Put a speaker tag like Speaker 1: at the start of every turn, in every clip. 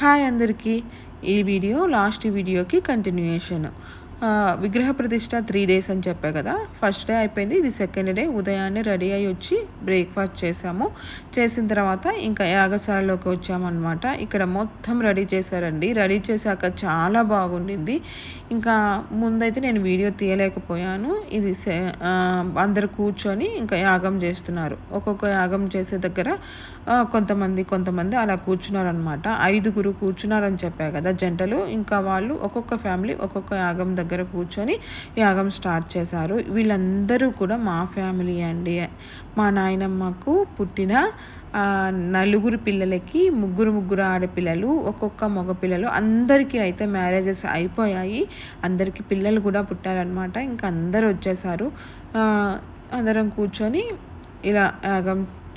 Speaker 1: Hi అందరికీ. ఈ video last వీడియోకి కంటిన్యూయేషన్ విగ్రహ ప్రతిష్ట త్రీ డేస్ అని చెప్పా కదా. ఫస్ట్ డే అయిపోయింది. ఇది సెకండ్ డే ఉదయాన్నే రెడీ అయ్యి వచ్చి బ్రేక్ఫాస్ట్ చేసాము చేసిన తర్వాత ఇంకా యాగశాలలోకి వచ్చామన్నమాట. ఇక్కడ మొత్తం రెడీ చేశారండి. రెడీ చేశాక చాలా బాగుండింది. ఇంకా ముందైతే నేను వీడియో తీయలేకపోయాను. ఇది అందరు కూర్చొని ఇంకా యాగం చేస్తున్నారు. ఒక్కొక్క యాగం చేసే దగ్గర కొంతమంది కొంతమంది అలా కూర్చున్నారనమాట ఐదుగురు కూర్చున్నారని చెప్పా కదా జంటలు. ఇంకా వాళ్ళు ఒక్కొక్క ఫ్యామిలీ ఒక్కొక్క యాగం దగ్గర కూర్చొని యాగం స్టార్ట్ చేశారు. వీళ్ళందరూ కూడా మా ఫ్యామిలీ అండి. మా నాయనమ్మకు పుట్టిన నలుగురు పిల్లలకి ముగ్గురు ముగ్గురు ఆడపిల్లలు ఒక్కొక్క మగపిల్లలు అందరికీ అయితే మ్యారేజెస్ అయిపోయాయి. అందరికీ పిల్లలు కూడా పుట్టారనమాట ఇంకా అందరూ వచ్చేసారు అందరం కూర్చొని ఇలా యాగం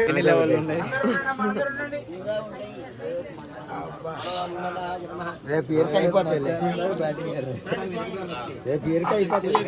Speaker 2: ఎన్ని లెవెల్ ఉన్నాయి?
Speaker 3: రేపు ఇయర్కి అయిపోతుంది రేపు ఇయర్కి అయిపోతుంది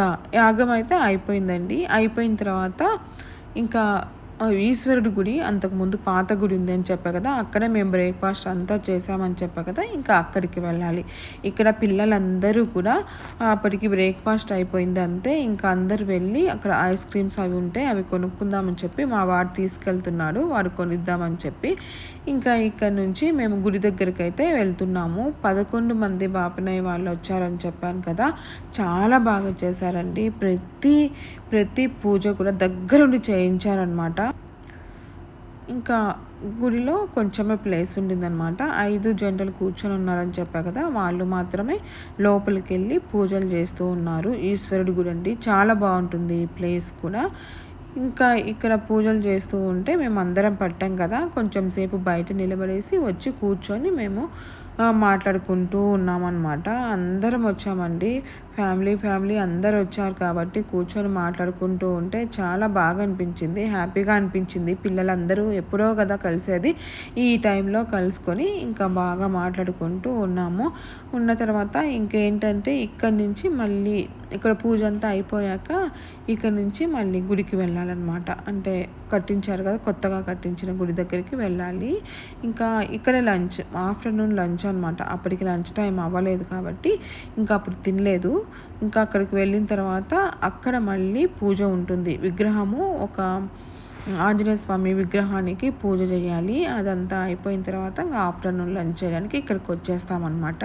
Speaker 1: ఇంకా యాగం అయితే అయిపోయిందండి. అయిపోయిన తర్వాత ఇంకా ఈశ్వరుడి గుడి అంతకుముందు పాత గుడి ఉంది అని చెప్పా కదా అక్కడే మేము బ్రేక్ఫాస్ట్ అంతా చేసామని చెప్పా కదా ఇంకా అక్కడికి వెళ్ళాలి. ఇక్కడ పిల్లలందరూ కూడా అప్పటికి బ్రేక్ఫాస్ట్ అయిపోయింది అంతే ఇంకా అందరు వెళ్ళి అక్కడ ఐస్ క్రీమ్స్ అవి ఉంటే అవి కొనుక్కుందామని చెప్పి మా వాడు తీసుకెళ్తున్నాడు వాడు కొనిద్దామని చెప్పి. ఇంకా ఇక్కడ నుంచి మేము గుడి దగ్గరికి అయితే వెళ్తున్నాము. పదకొండు మంది బాపనయ్య వాళ్ళు వచ్చారని చెప్పాను కదా చాలా బాగా చేశారండి. ప్రతి ప్రతి పూజ కూడా దగ్గరుండి చేయించారనమాట ఇంకా గుడిలో కొంచెమే ప్లేస్ ఉండిందనమాట ఐదు జంటలు కూర్చొని ఉన్నారని చెప్పా కదా వాళ్ళు మాత్రమే లోపలికి వెళ్ళి పూజలు చేస్తూ ఉన్నారు. ఈశ్వరుడి గుడి అండి. చాలా బాగుంటుంది ఈ ప్లేస్ కూడా. ఇంకా ఇక్కడ పూజలు చేస్తూ ఉంటే మేము అందరం పట్టాం కదా కొంచెం సేపు బయట నిలబడేసి వచ్చి కూర్చొని మేము మాట్లాడుకుంటూ ఉన్నామన్నమాట. అందరం వచ్చామండి. ఫ్యామిలీ ఫ్యామిలీ అందరు వచ్చారు కాబట్టి కూర్చొని మాట్లాడుకుంటూ ఉంటే చాలా బాగా అనిపించింది హ్యాపీగా అనిపించింది. పిల్లలందరూ ఎప్పుడో కదా కలిసేది. ఈ టైంలో కలుసుకొని ఇంకా బాగా మాట్లాడుకుంటూ ఉన్నాము. ఉన్న తర్వాత ఇంకేంటంటే ఇక్కడి నుంచి మళ్ళీ ఇక్కడ పూజ అంతా అయిపోయాక ఇక్కడ నుంచి మళ్ళీ గుడికి వెళ్ళాలన్నమాట. అంటే కట్టించారు కదా కొత్తగా కట్టించిన గుడి దగ్గరికి వెళ్ళాలి. ఇంకా ఇక్కడే లంచ్ ఆఫ్టర్నూన్ లంచ్ అనమాట అప్పటికి లంచ్ టైం అవ్వలేదు కాబట్టి ఇంకా అప్పుడు తినలేదు. ఇంకా అక్కడికి వెళ్ళిన తర్వాత అక్కడ మళ్ళీ పూజ ఉంటుంది. విగ్రహము ఒక ఆంజనేయ స్వామి విగ్రహానికి పూజ చేయాలి. అదంతా అయిపోయిన తర్వాత ఇంకా ఆఫ్టర్నూన్ లంచ్ చేయడానికి ఇక్కడికి వచ్చేస్తామన్నమాట.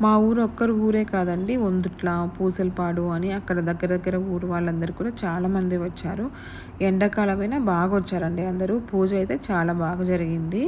Speaker 1: మా ఊరు ఒక్కరు ఊరే కాదండి ఒందుట్ల పూసలపాడు అని అక్కడ దగ్గర దగ్గర ఊరు వాళ్ళందరూ కూడా చాలామంది వచ్చారు. ఎండాకాలమైనా బాగా వచ్చారండి అందరూ. పూజ అయితే చాలా బాగా జరిగింది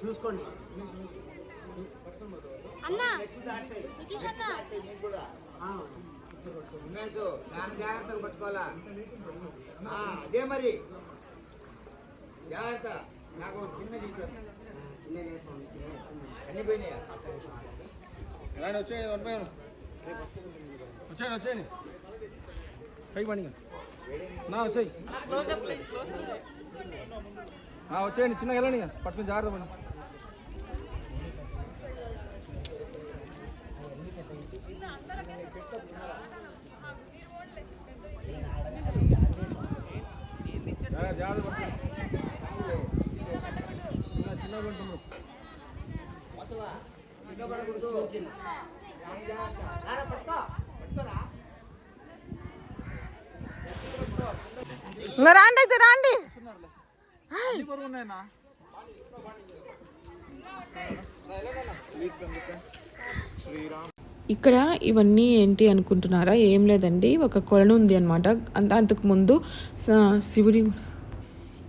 Speaker 3: చూసుకోండి
Speaker 4: అన్న నితీష్ అన్న
Speaker 3: ఉమేష్ చాలా జాగ్రత్తగా పట్టుకోవాలా ఆ, అదే మరి జాగ్రత్త నాకు ఒక చిన్న తీసుకురా.
Speaker 2: వచ్చేయండి వన్ బై వన్ వచ్చేయండి వచ్చేయండి. పైకి పండి నా వచ్చేయి. వచ్చేయండి చిన్నగా వెళ్ళండి. పట్టుకుని జాగ్రత్త పండి
Speaker 3: రారా, పట్టుకో. పట్టుకోరా.
Speaker 5: ఇంకా రాండి అయితే రాండి
Speaker 1: ఇక్కడ ఇవన్నీ ఏంటి అనుకుంటున్నారా? ఏం లేదండి. ఒక కొలను ఉంది అనమాట అంతకు ముందు స- శివుడి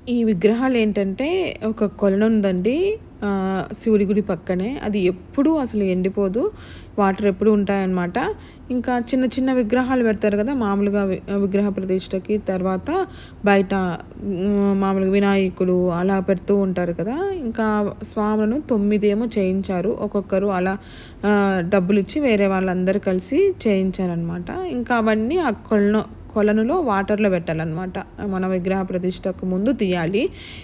Speaker 1: ఈ విగ్రహాలు ఏంటంటే ఒక కొలను ఉందండి. శివుడి గుడి పక్కనే. అది ఎప్పుడూ అసలు ఎండిపోదు. వాటర్ ఎప్పుడు ఉంటాయన్నమాట. ఇంకా చిన్న చిన్న విగ్రహాలు పెడతారు కదా మామూలుగా విగ్రహ ప్రతిష్టకి తర్వాత బయట మామూలుగా వినాయకులు అలా పెడుతూ ఉంటారు కదా. ఇంకా స్వాములను తొమ్మిదేమో చేయించారు. ఒక్కొక్కరు అలా డబ్బులు ఇచ్చి వేరే వాళ్ళందరూ కలిసి చేయించారనమాట ఇంకా అవన్నీ ఆ కొలను కొలనులో వాటర్లో పెట్టాలన్నమాట. మన విగ్రహ ప్రతిష్టకు ముందు తీయాలి.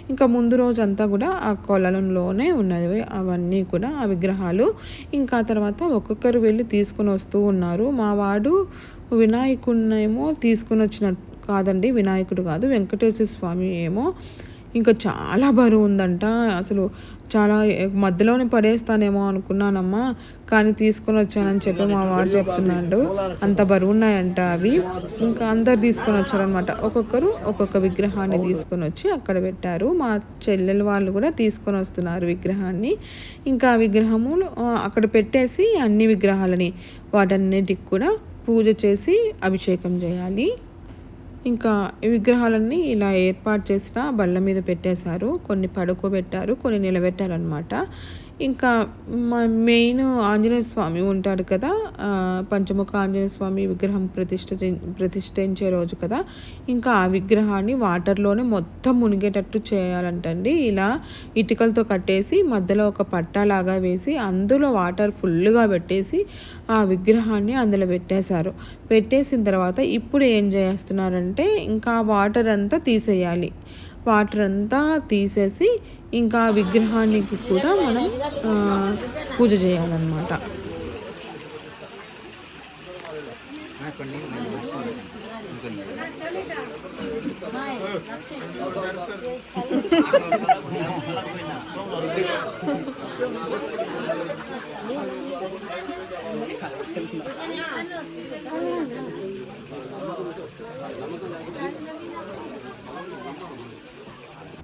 Speaker 1: ఇంకా ముందు రోజంతా కూడా ఆ కొలనులోనే ఉన్నది అవన్నీ కూడా ఆ విగ్రహాలు. ఇంకా తర్వాత ఒక్కొక్కరు వెళ్ళి తీసుకొని వస్తూ ఉన్నారు. మా వాడు వినాయకుడినేమో తీసుకొని వచ్చిన కాదండి వినాయకుడు కాదు వెంకటేశ్వర స్వామి ఏమో. ఇంకా చాలా బరువు ఉందంట అసలు చాలా మధ్యలోనే పడేస్తానేమో అనుకున్నానమ్మా కానీ తీసుకొని వచ్చానని చెప్పి మా వాడు చెప్తున్నాడు. అంత బరువు ఉన్నాయంట అవి. ఇంకా అందరు తీసుకొని వచ్చారనమాట ఒక్కొక్కరు ఒక్కొక్క విగ్రహాన్ని తీసుకొని వచ్చి అక్కడ పెట్టారు. మా చెల్లెల వాళ్ళు కూడా తీసుకొని వస్తున్నారు విగ్రహాన్ని. ఇంకా ఆ విగ్రహము అక్కడ పెట్టేసి అన్ని విగ్రహాలని వాటన్నిటికి కూడా పూజ చేసి అభిషేకం చేయాలి. ఇంకా విగ్రహాలన్నీ ఇలా ఏర్పాటు చేసిన బల్ల మీద పెట్టేశారు. కొన్ని పడుకోబెట్టారు కొన్ని నిలబెట్టారనమాట ఇంకా మెయిన్ ఆంజనేయ స్వామి ఉంటాడు కదా పంచముఖ ఆంజనేయ స్వామి విగ్రహం ప్రతిష్ఠ ప్రతిష్ఠించే రోజు కదా. ఇంకా ఆ విగ్రహాన్ని వాటర్లోనే మొత్తం మునిగేటట్టు చేయాలంటండి. ఇలా ఇటుకలతో కట్టేసి మధ్యలో ఒక పట్టాలాగా వేసి అందులో వాటర్ ఫుల్గా పెట్టేసి ఆ విగ్రహాన్ని అందులో పెట్టేశారు. పెట్టేసిన తర్వాత ఇప్పుడు ఏం చేస్తున్నారంటే ఇంకా వాటర్ అంతా తీసేయాలి. వాటర్ అంతా తీసేసి ఇంకా విగ్రహానికి కూడా మనం పూజ చేయాలన్నమాట.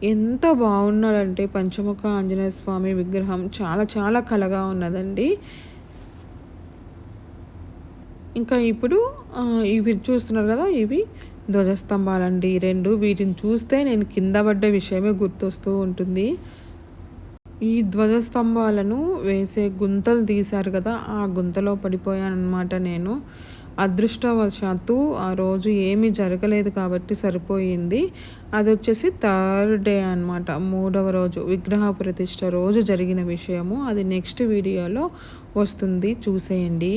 Speaker 1: ఎంత బాగున్నాడంటే పంచముఖ ఆంజనేయ స్వామి విగ్రహం. చాలా చాలా కలగా ఉన్నదండి. ఇంకా ఇప్పుడు ఇవి చూస్తున్నారు కదా ఇవి ధ్వజస్తంభాలండి. రెండు వీటిని చూస్తే నేను కింద పడ్డ విషయమే గుర్తొస్తూ ఉంటుంది. ఈ ధ్వజస్తంభాలను వేసే గుంతలు తీశారు కదా ఆ గుంతలో పడిపోయానమాట నేను. అదృష్టవశాత్తు ఆ రోజు ఏమీ జరగలేదు కాబట్టి సరిపోయింది. అది వచ్చేసి థర్డ్ డే అన్నమాట. మూడవ రోజు విగ్రహ ప్రతిష్ట రోజు జరిగిన విషయము. అది నెక్స్ట్ వీడియోలో వస్తుంది. చూసేయండి.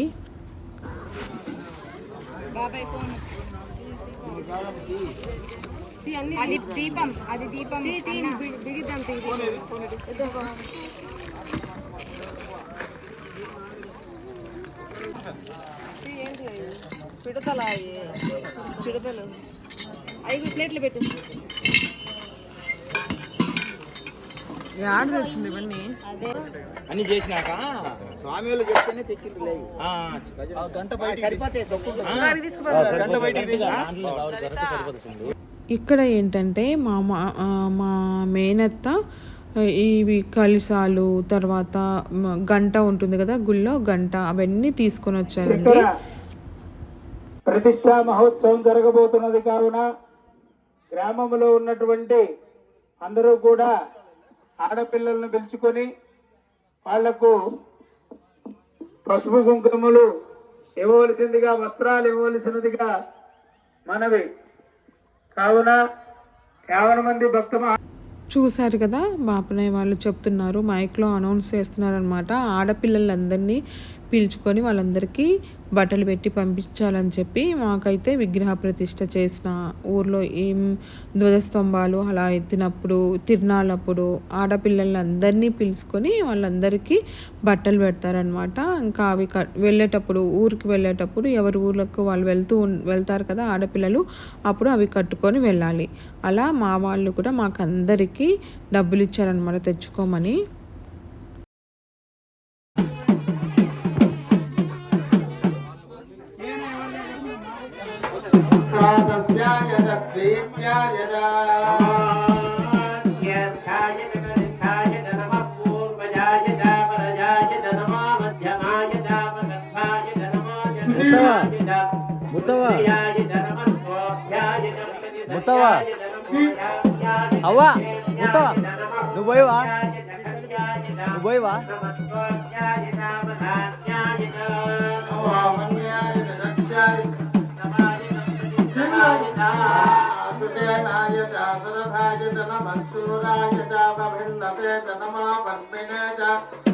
Speaker 5: అది దీపం అది దీపం. బిగిద్దాం పిడతలు. ఐదు ప్లేట్లు పెట్టు.
Speaker 1: యాడ్ వచ్చింది ఇవన్నీ?
Speaker 2: అన్ని చేసినాక?
Speaker 3: స్వామి వాళ్ళు చెప్తేనే తెచ్చిండ్రు లేదు
Speaker 2: ఆ,
Speaker 3: గంట బయట సరిపోతాయి సొక్కుంటూ.
Speaker 2: గంట బయటికి
Speaker 1: ఇక్కడ ఏంటంటే మా మా మేనత్త ఇవి కలిసాలు తర్వాత గంట ఉంటుంది కదా గుళ్ళో గంట అవన్నీ తీసుకొని వచ్చారండి.
Speaker 6: ప్రతిష్టా మహోత్సవం జరగబోతున్నది కావున గ్రామంలో ఉన్నటువంటి అందరూ కూడా ఆడపిల్లలను పిలుచుకొని వాళ్ళకు పసుపు కుంకుమలు ఇవ్వవలసిందిగా వస్త్రాలు ఇవ్వవలసినదిగా మనవి. కావున యావన మంది భక్త
Speaker 1: చూశారు కదా బాపనయ్య వాళ్ళు చెప్తున్నారు మైక్లో అనౌన్స్ చేస్తున్నారనమాట ఆడపిల్లలందరినీ పీల్చుకొని వాళ్ళందరికీ బట్టలు పెట్టి పంపించాలని చెప్పి మాకైతే విగ్రహ ప్రతిష్ట చేసిన ఊర్లో ఏం ధ్వజస్తంభాలు అలా ఎత్తినప్పుడు తిరునాళ్ళప్పుడు ఆడపిల్లలందరినీ పిలుచుకొని వాళ్ళందరికీ బట్టలు పెడతారనమాట ఇంకా అవి క వెళ్ళేటప్పుడు ఊరికి వెళ్ళేటప్పుడు ఎవరి ఊర్లకు వాళ్ళు వెళ్తూ వెళ్తారు కదా ఆడపిల్లలు అప్పుడు అవి కట్టుకొని వెళ్ళాలి. అలా మా వాళ్ళు కూడా మాకందరికీ డబ్బులు ఇచ్చారనమాట తెచ్చుకోమని.
Speaker 7: ముత్తవా? ముత్తవా అవ్వా ముత్తవా నువ్వు పోయివా? నువ్వు పోయివా?
Speaker 8: य च सरथाय च न मत्सूराय च बभिन्नते च न मा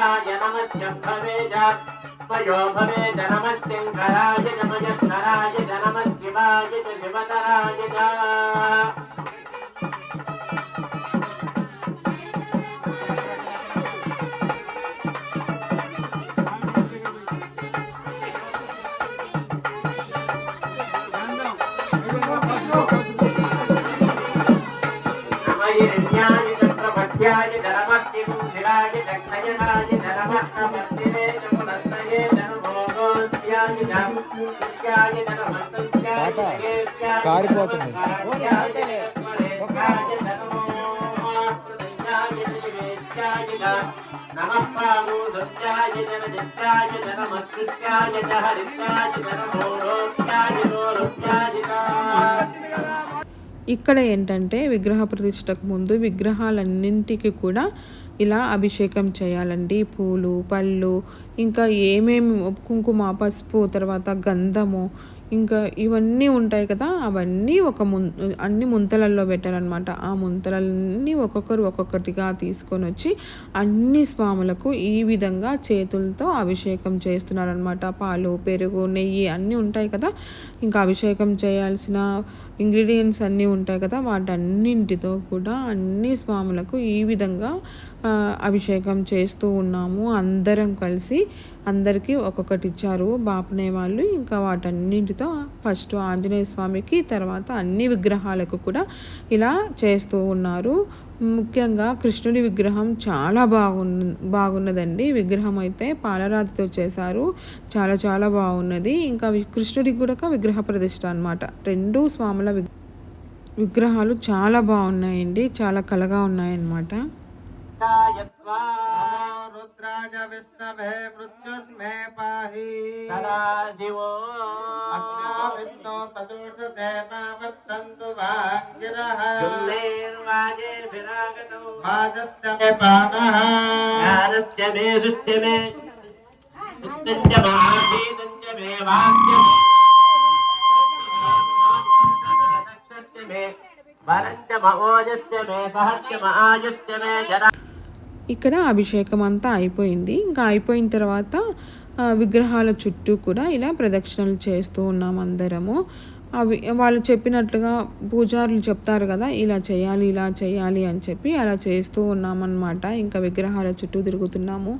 Speaker 8: వృక్షేభ్యో హరికేశేభ్యో నమస్కారాయ నమస్యంభవేజ పయో భవేజ నమస్యంకరాయ నమయస్కరాయ నమశివాయ శివతరాయ నమయిర్యాయ చక్రవర్త్యాయ ధనమస్తిరాయ
Speaker 7: కారిపోతుంది.
Speaker 1: ఇక్కడ ఏంటంటే విగ్రహ ప్రతిష్టకు ముందు విగ్రహాలన్నింటికి కూడా ఇలా అభిషేకం చేయాలండి పూలు పళ్ళు ఇంకా ఏమేమి కుంకుమ పసుపు తర్వాత గంధము ఇంకా ఇవన్నీ ఉంటాయి కదా అవన్నీ ఒక మున్ అన్ని ముంతలల్లో పెట్టారనమాట ఆ ముంతలన్నీ ఒక్కొక్కరు ఒక్కొక్కటిగా తీసుకొని వచ్చి అన్ని స్వాములకు ఈ విధంగా చేతులతో అభిషేకం చేస్తున్నారనమాట పాలు పెరుగు నెయ్యి అన్నీ ఉంటాయి కదా. ఇంకా అభిషేకం చేయాల్సిన ఇంగ్రీడియంట్స్ అన్నీ ఉంటాయి కదా. వాటన్నింటితో కూడా అన్ని స్వాములకు ఈ విధంగా అభిషేకం చేస్తూ ఉన్నాము. అందరం కలిసి అందరికీ ఒక్కొక్కటి ఇచ్చారు. బాపనే వాళ్ళు ఇంకా వాటన్నింటితో ఫస్ట్ ఆంజనేయ స్వామికి తర్వాత అన్ని విగ్రహాలకు కూడా ఇలా చేస్తూ ఉన్నారు. ముఖ్యంగా కృష్ణుడి విగ్రహం చాలా బాగున్న బాగున్నదండి. విగ్రహం అయితే పాలరాతితో చేశారు. చాలా చాలా బాగున్నది. ఇంకా కృష్ణుడికి కూడా విగ్రహ ప్రతిష్ట అనమాట రెండు స్వాముల విగ్- విగ్రహాలు చాలా బాగున్నాయండి. చాలా కలగా ఉన్నాయన్నమాట.
Speaker 6: रुद्राज विष्णवे मृत्युर्मे
Speaker 8: पाहि।
Speaker 6: सदाशिवो अग्ना विष्णु सदोषसे
Speaker 8: मामत्सन्तु भाग्यरः।
Speaker 6: जुल्लेर्वाजेभिरागतौ भाजश्च मे
Speaker 8: पानः ज्ञानश्च मे श्रुत्य मे। श्रुत्यं च मे वाक्यं मे। वरञ्च महोजश्च मे सहस्य महायुश्च मे जरा
Speaker 1: ఇక్కడ అభిషేకం అంతా అయిపోయింది. ఇంకా అయిపోయిన తర్వాత విగ్రహాల చుట్టూ కూడా ఇలా ప్రదక్షిణలు చేస్తూ ఉన్నాం అందరము. అవి వాళ్ళు చెప్పినట్లుగా పూజారులు చెప్తారు కదా ఇలా చేయాలి ఇలా చేయాలి అని చెప్పి అలా చేస్తూ ఉన్నామన్నమాట. ఇంకా విగ్రహాల చుట్టూ తిరుగుతున్నాము.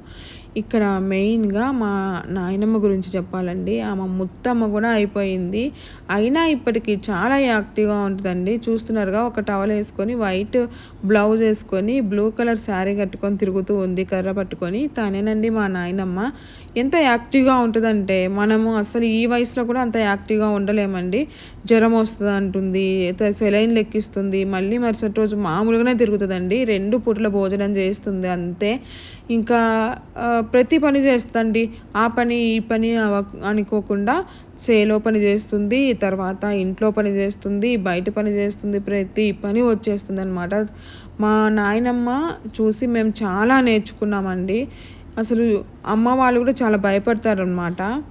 Speaker 1: ఇక్కడ మెయిన్గా మా నాయనమ్మ గురించి చెప్పాలండి. ఆమె ముత్తమ్మ కూడా అయిపోయింది. అయినా ఇప్పటికీ చాలా యాక్టివ్గా ఉంటుందండి. చూస్తున్నారుగా ఒక టవల్ వేసుకొని వైట్ బ్లౌజ్ వేసుకొని బ్లూ కలర్ శారీ కట్టుకొని తిరుగుతూ ఉంది కర్ర పట్టుకొని. తనేనండి మా నాయనమ్మ. ఎంత యాక్టివ్గా ఉంటుందంటే మనము అసలు ఈ వయసులో కూడా అంత యాక్టివ్గా ఉండలేమండి. జ్వరం వస్తుంది అంటుంది సెలైన్ లెక్కిస్తుంది మళ్ళీ మరుసటి రోజు మామూలుగానే తిరుగుతుందండి. రెండు పూటల భోజనం చేస్తుంది అంతే. ఇంకా ప్రతి పని చేస్తుంది ఆ పని ఈ పని అవ- అనుకోకుండా చేలో పని చేస్తుంది తర్వాత ఇంట్లో పని చేస్తుంది బయట పని చేస్తుంది ప్రతి పని వచ్చేస్తుంది అనమాట మా నాయనమ్మ చూసి మేము చాలా నేర్చుకున్నామండి. అసలు అమ్మ వాళ్ళు కూడా చాలా భయపడతారనమాట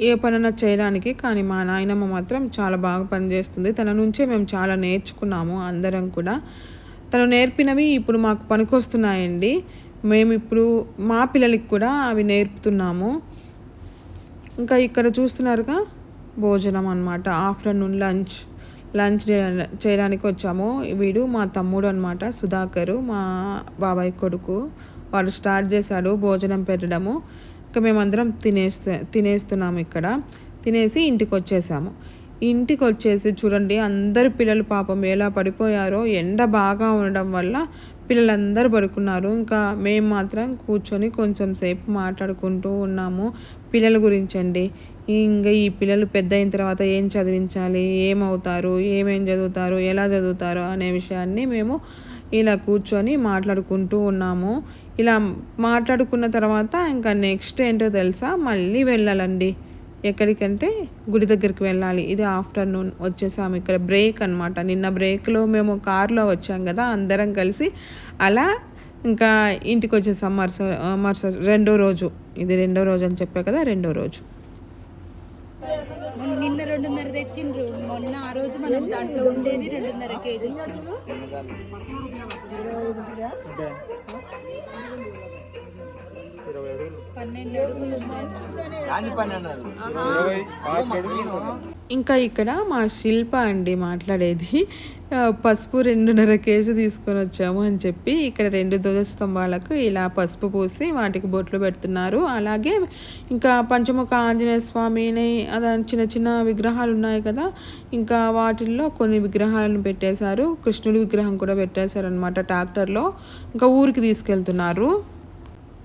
Speaker 1: ఏ పనైనా చేయడానికి కానీ మా నాయనమ్మ మాత్రం చాలా బాగా పనిచేస్తుంది తన నుంచే మేము చాలా నేర్చుకున్నాము అందరం కూడా. తను నేర్పినవి ఇప్పుడు మాకు పనికొస్తున్నాయండి. మేము ఇప్పుడు మా పిల్లలకి కూడా అవి నేర్పుతున్నాము. ఇంకా ఇక్కడ చూస్తున్నారుగా భోజనం అనమాట ఆఫ్టర్నూన్ లంచ్ లంచ్ చేయ- చేయడానికి వచ్చాము. వీడు మా తమ్ముడు అనమాట సుధాకరు మా బాబాయ్ కొడుకు. వాడు స్టార్ట్ చేశాడు భోజనం పెట్టడము. ఇంకా మేమందరం తినేస్తే తినేస్తున్నాము ఇక్కడ. తినేసి ఇంటికి వచ్చేసాము ఇంటికి వచ్చేసి చూడండి అందరు పిల్లలు పాపం ఎలా పడిపోయారో ఎండ బాగా ఉండడం వల్ల పిల్లలందరూ పడుకున్నారు. ఇంకా మేము మాత్రం కూర్చొని కొంచెం సేపు మాట్లాడుకుంటూ ఉన్నాము. పిల్లల గురించి అండి ఇంకా ఈ పిల్లలు పెద్ద అయిన తర్వాత ఏం చదివించాలి? ఏమవుతారు? ఏమేం చదువుతారు? ఎలా చదువుతారు? అనే విషయాన్ని మేము ఇలా కూర్చొని మాట్లాడుకుంటూ ఉన్నాము. ఇలా మాట్లాడుకున్న తర్వాత ఇంకా నెక్స్ట్ ఏంటో తెలుసా? మళ్ళీ వెళ్ళాలండి. ఎక్కడికంటే గుడి దగ్గరికి వెళ్ళాలి. ఇది ఆఫ్టర్నూన్ వచ్చేసాము. ఇక్కడ బ్రేక్ అనమాట నిన్న బ్రేక్లో మేము కార్లో వచ్చాం కదా అందరం కలిసి. అలా ఇంకా ఇంటికి వచ్చేసాం మరుస మరుస రెండో రోజు. ఇది రెండో రోజు అని చెప్పా కదా రెండో రోజు.
Speaker 5: మొన్న నిన్న రెండున్నర తెచ్చిండ్రు. మొన్న ఆ రోజు మనం దాంట్లో ఉండేది రెండున్నర కేజీ
Speaker 1: ఇంకా ఇక్కడ మా శిల్ప అండి మాట్లాడేది పసుపు రెండున్నర కేజీ తీసుకొని వచ్చాము అని చెప్పి ఇక్కడ రెండు ధ్వజస్తంభాలకు ఇలా పసుపు పూసి వాటికి బొట్లు పెడుతున్నారు. అలాగే ఇంకా పంచముఖ ఆంజనేయ స్వామిని అలా చిన్న చిన్న విగ్రహాలు ఉన్నాయి కదా ఇంకా వాటిల్లో కొన్ని విగ్రహాలను పెట్టేశారు. కృష్ణుడి విగ్రహం కూడా పెట్టేశారు అనమాట ట్రాక్టర్లో. ఇంకా ఊరికి తీసుకెళ్తున్నారు.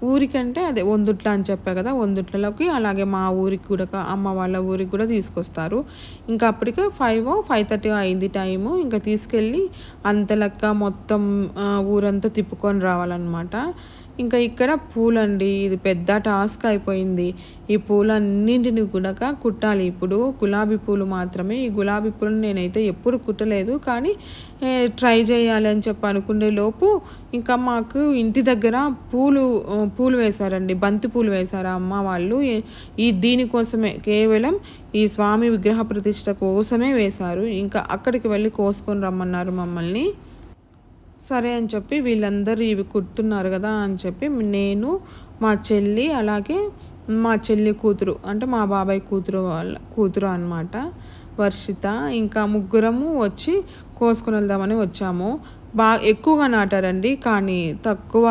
Speaker 1: ఊరికంటే అదే వందుట్ల అని చెప్పా కదా వందుట్లలోకి అలాగే మా ఊరికి కూడా అమ్మ వాళ్ళ ఊరికి కూడా తీసుకొస్తారు. ఇంకా అప్పటికే ఫైవ్ ఫైవ్ థర్టీ అయింది టైము. ఇంకా తీసుకెళ్ళి అంతలక్క మొత్తం ఊరంతా తిప్పుకొని రావాలన్నమాట. ఇంకా ఇక్కడ పూలండి. ఇది పెద్ద టాస్క్ అయిపోయింది. ఈ పూలన్నింటిని కూడా కుట్టాలి. ఇప్పుడు గులాబీ పూలు మాత్రమే. ఈ గులాబీ పూలను నేనైతే ఎప్పుడు కుట్టలేదు. కానీ ట్రై చేయాలి అని చెప్పి అనుకునే లోపు ఇంకా మాకు ఇంటి దగ్గర పూలు పూలు వేశారండి. బంతి పూలు వేశారు అమ్మ వాళ్ళు. ఈ దీనికోసమే కేవలం ఈ స్వామి విగ్రహ ప్రతిష్ట కోసమే వేశారు. ఇంకా అక్కడికి వెళ్ళి కోసుకొని రమ్మన్నారు మమ్మల్ని. సరే అని చెప్పి వీళ్ళందరూ ఇవి కుడుతున్నారు కదా అని చెప్పి నేను మా చెల్లి అలాగే మా చెల్లి కూతురు అంటే మా బాబాయ్ కూతురు వాళ్ళ కూతురు అనమాట వర్షిత ఇంకా ముగ్గురము వచ్చి కోసుకుని వెళ్దామని వచ్చాము. బాగా ఎక్కువగా నాటారండి కానీ తక్కువ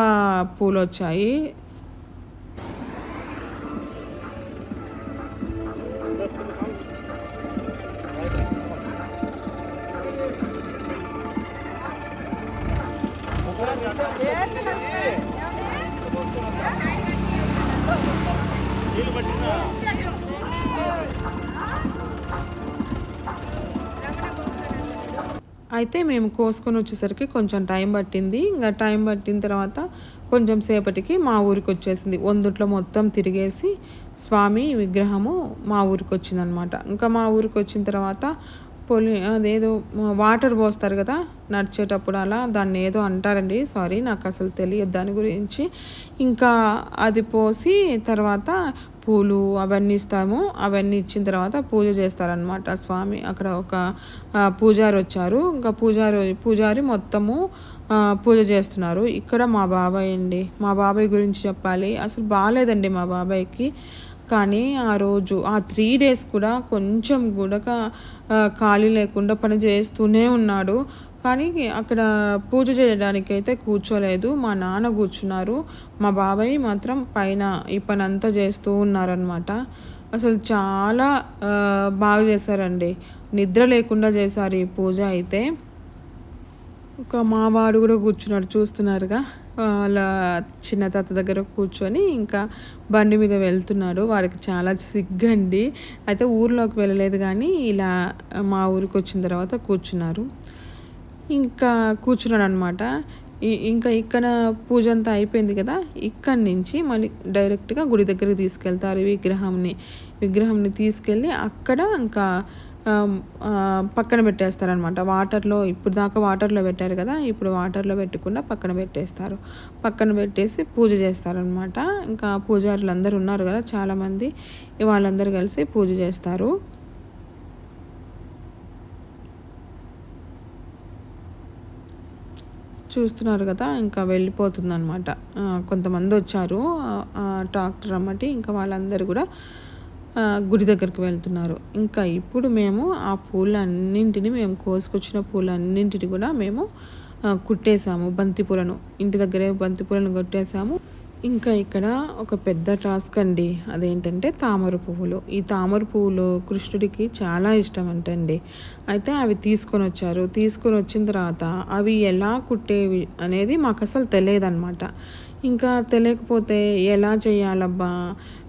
Speaker 1: పూలు వచ్చాయి. అయితే మేము కోసుకొని వచ్చేసరికి కొంచెం టైం పట్టింది. ఇంకా టైం పట్టిన తర్వాత కొంచెం సేపటికి మా ఊరికి వచ్చేసింది. వందుట్లో మొత్తం తిరిగేసి స్వామి విగ్రహము మా ఊరికి వచ్చిందనమాట. ఇంకా మా ఊరికి వచ్చిన తర్వాత పొలి అదేదో వాటర్ పోస్తారు కదా నడిచేటప్పుడు అలా దాన్ని ఏదో అంటారండి. సారీ నాకు అసలు తెలియదు దాని గురించి. ఇంకా అది పోసి తర్వాత పూలు అవన్నీ ఇస్తాము. అవన్నీ ఇచ్చిన తర్వాత పూజ చేస్తారనమాట స్వామి. అక్కడ ఒక పూజారి వచ్చారు. ఇంకా పూజారి పూజారి మొత్తము పూజ చేస్తున్నారు. ఇక్కడ మా బాబాయ్ అండి. మా బాబాయ్ గురించి చెప్పాలి. అసలు బాగాలేదండి మా బాబాయ్కి. కానీ ఆ రోజు ఆ త్రీ డేస్ కూడా కొంచెం కూడా ఖాళీ లేకుండా పని చేస్తూనే ఉన్నాడు. కానీ అక్కడ పూజ చేయడానికి అయితే కూర్చోలేదు. మా నాన్న కూర్చున్నారు. మా బాబాయ్ మాత్రం పైన ఈ పని అంతా చేస్తూ ఉన్నారనమాట అసలు చాలా బాగా చేశారండి. నిద్ర లేకుండా చేశారు ఈ పూజ అయితే. ఒక మావాడు కూడా కూర్చున్నాడు చూస్తున్నారుగా. వాళ్ళ చిన్న తాత దగ్గర కూర్చొని ఇంకా బండి మీద వెళ్తున్నాడు. వాడికి చాలా సిగ్గండి. అయితే ఊర్లోకి వెళ్ళలేదు కానీ ఇలా మా ఊరికి వచ్చిన తర్వాత కూర్చున్నారు. ఇంకా కూర్చున్నాడు అనమాట ఇంకా ఇక్కడ పూజ అంతా అయిపోయింది కదా ఇక్కడి నుంచి మళ్ళీ డైరెక్ట్గా గుడి దగ్గరికి తీసుకెళ్తారు విగ్రహంని. విగ్రహంని తీసుకెళ్ళి అక్కడ ఇంకా పక్కన పెట్టేస్తారనమాట వాటర్లో ఇప్పుడు దాకా వాటర్లో పెట్టారు కదా ఇప్పుడు వాటర్లో పెట్టకుండా పక్కన పెట్టేస్తారు. పక్కన పెట్టేసి పూజ చేస్తారనమాట ఇంకా పూజారులు అందరూ ఉన్నారు కదా చాలామంది. వాళ్ళందరూ కలిసి పూజ చేస్తారు. చూస్తున్నారు కదా ఇంకా వెళ్ళిపోతుంది అనమాట కొంతమంది వచ్చారు. ట్రాక్టర్ అమ్మటి ఇంకా వాళ్ళందరూ కూడా గుడి దగ్గరికి వెళ్తున్నారు. ఇంకా ఇప్పుడు మేము ఆ పూలన్నింటిని మేము కోసుకొచ్చిన పూలన్నింటిని కూడా మేము కుట్టేశాము. కుట్టేసాము బంతిపూలను ఇంటి దగ్గరే బంతిపూలను కొట్టేసాము ఇంకా ఇక్కడ ఒక పెద్ద టాస్క్ అండి. అదేంటంటే తామర పువ్వులు. ఈ తామర పువ్వులు కృష్ణుడికి చాలా ఇష్టం అంటండి. అయితే అవి తీసుకొని వచ్చారు. తీసుకొని వచ్చిన తర్వాత అవి ఎలా కుట్టేవి అనేది మాకు అసలు తెలియదన్నమాట. ఇంకా తెలియకపోతే ఎలా చేయాలబ్బా?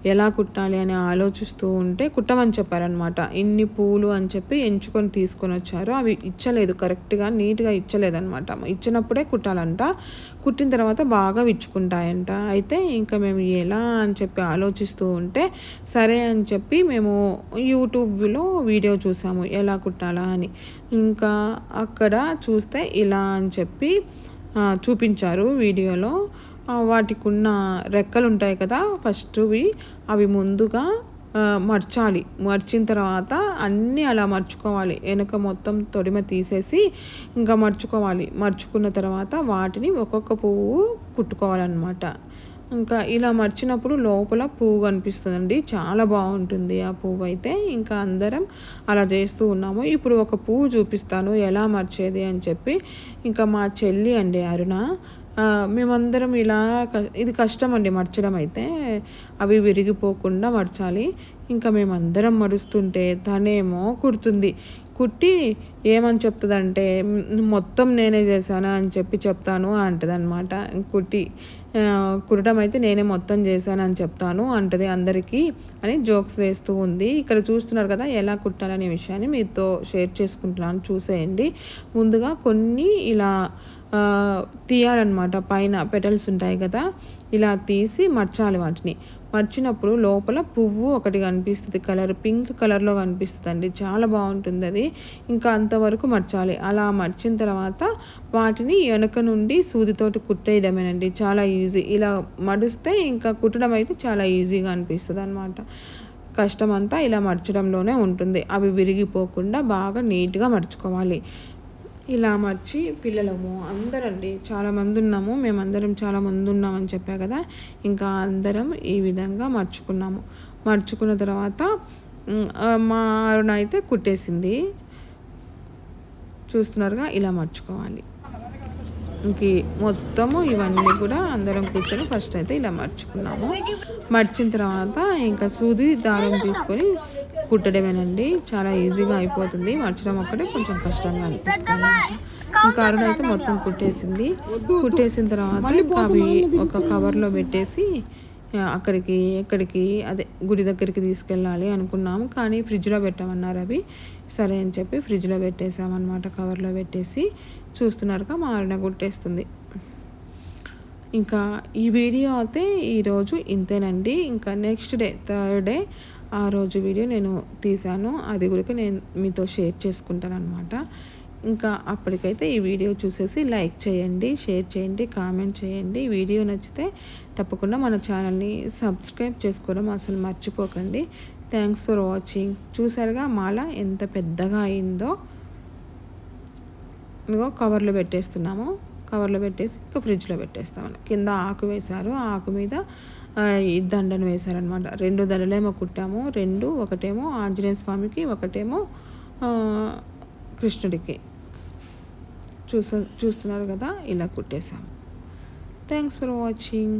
Speaker 1: ఎలా కుట్టాలి అని ఆలోచిస్తూ ఉంటే కుట్టమని చెప్పారనమాట ఇన్ని పూలు అని చెప్పి ఎంచుకొని తీసుకొని వచ్చారు. అవి ఇచ్చలేదు కరెక్ట్గా నీట్గా ఇచ్చలేదనమాట ఇచ్చినప్పుడే కుట్టాలంట. కుట్టిన తర్వాత బాగా విచ్చుకుంటాయంట. అయితే ఇంకా మేము ఎలా అని చెప్పి ఆలోచిస్తూ ఉంటే సరే అని చెప్పి మేము యూట్యూబ్లో వీడియో చూసాము. ఎలా కుట్టాలా అని. ఇంకా అక్కడ చూస్తే ఇలా అని చెప్పి చూపించారు వీడియోలో. వాటికి ఉన్న రెక్కలు ఉంటాయి కదా ఫస్ట్వి అవి ముందుగా మర్చాలి. మర్చిన తర్వాత అన్నీ అలా మర్చుకోవాలి. వెనక మొత్తం తొడిమ తీసేసి ఇంకా మర్చుకోవాలి. మర్చుకున్న తర్వాత వాటిని ఒక్కొక్క పువ్వు కుట్టుకోవాలన్నమాట. ఇంకా ఇలా మర్చినప్పుడు లోపల పువ్వు కనిపిస్తుందండి. చాలా బాగుంటుంది ఆ పువ్వు అయితే. ఇంకా అందరం అలా చేస్తూ ఉన్నాము. ఇప్పుడు ఒక పువ్వు చూపిస్తాను. ఎలా మర్చేది అని చెప్పి. ఇంకా మా చెల్లి అండి అరుణ మేమందరం ఇలా ఇది కష్టం అండి మర్చడం అయితే. అవి విరిగిపోకుండా మర్చాలి. ఇంకా మేమందరం మరుస్తుంటే తనేమో కుడుతుంది. కుట్టి ఏమని చెప్తుందంటే మొత్తం నేనే చేశాను అని చెప్పి చెప్తాను అంటది అనమాట కుట్టి కుట్టడం అయితే నేనే మొత్తం చేశాను అని చెప్తాను అంటది అందరికీ అని జోక్స్ వేస్తూ ఉంది. ఇక్కడ చూస్తున్నారు కదా ఎలా కుట్టాలనే విషయాన్ని మీతో షేర్ చేసుకుంటున్నాను చూసేయండి. ముందుగా కొన్ని ఇలా తీయాలన్నమాట. పైన పెటల్స్ ఉంటాయి కదా ఇలా తీసి మర్చాలి వాటిని. మర్చినప్పుడు లోపల పువ్వు ఒకటి కనిపిస్తుంది కలర్ పింక్ కలర్లో కనిపిస్తుంది అండి చాలా బాగుంటుంది అది. ఇంకా అంతవరకు మర్చాలి. అలా మర్చిన తర్వాత వాటిని వెనక నుండి సూదితోటి కుట్టేయడమేనండి. చాలా ఈజీ. ఇలా మడిస్తే ఇంకా కుట్టడం అయితే చాలా ఈజీగా అనిపిస్తుంది అనమాట కష్టం అంతా ఇలా మర్చడంలోనే ఉంటుంది. అవి విరిగిపోకుండా బాగా నీట్గా మర్చుకోవాలి. ఇలా మర్చి పిల్లలము అందరండి చాలామంది ఉన్నాము మేమందరం చాలా మంది ఉన్నామని చెప్పా కదా ఇంకా అందరం ఈ విధంగా మర్చుకున్నాము. మర్చుకున్న తర్వాత మా అరుణ అయితే కుట్టేసింది. చూస్తున్నారుగా ఇలా మర్చుకోవాలి. ఇంక మొత్తము ఇవన్నీ కూడా అందరం కూర్చొని ఫస్ట్ అయితే ఇలా మర్చుకున్నాము. మర్చిన తర్వాత ఇంకా సూది దారం తీసుకొని కుట్టడమేనండి. చాలా ఈజీగా అయిపోతుంది. మర్చడం ఒక్కటే కొంచెం కష్టంగా అనిపిస్తుంది. ఇంకా అరుణ అయితే మొత్తం కుట్టేసింది. కుట్టేసిన తర్వాత అవి ఒక కవర్లో పెట్టేసి అక్కడికి ఎక్కడికి అదే గుడి దగ్గరికి తీసుకెళ్ళాలి అనుకున్నాము. కానీ ఫ్రిడ్జ్లో పెట్టామన్నారు అవి. సరే అని చెప్పి ఫ్రిడ్జ్లో పెట్టేసామన్నమాట కవర్లో పెట్టేసి చూస్తున్నారుగా మా అరుణ కుట్టేస్తుంది. ఇంకా ఈ వీడియో అయితే ఈరోజు ఇంతేనండి. ఇంకా నెక్స్ట్ డే థర్డ్ డే ఆ రోజు వీడియో నేను తీశాను. అది కూడా నేను మీతో షేర్ చేసుకుంటాను అనమాట ఇంకా అప్పటికైతే ఈ వీడియో చూసేసి లైక్ చేయండి షేర్ చేయండి కామెంట్ చేయండి. వీడియో నచ్చితే తప్పకుండా మన ఛానల్ని సబ్స్క్రైబ్ చేసుకోవడం అసలు మర్చిపోకండి. Thanks for watching. చూసారుగా మాల ఎంత పెద్దగా అయిందో. ఇదిగో కవర్లో పెట్టేస్తున్నాము. కవర్లో పెట్టేసి ఇంకా ఫ్రిడ్జ్లో పెట్టేస్తాము కింద ఆకు వేశారు. ఆకు మీద దండను వేశారనమాట రెండు దండలేమో కుట్టాము. రెండు ఒకటేమో ఆంజనేయ స్వామికి ఒకటేమో కృష్ణుడికి. చూస చూస్తున్నారు కదా ఇలా కుట్టేశాము. Thanks for watching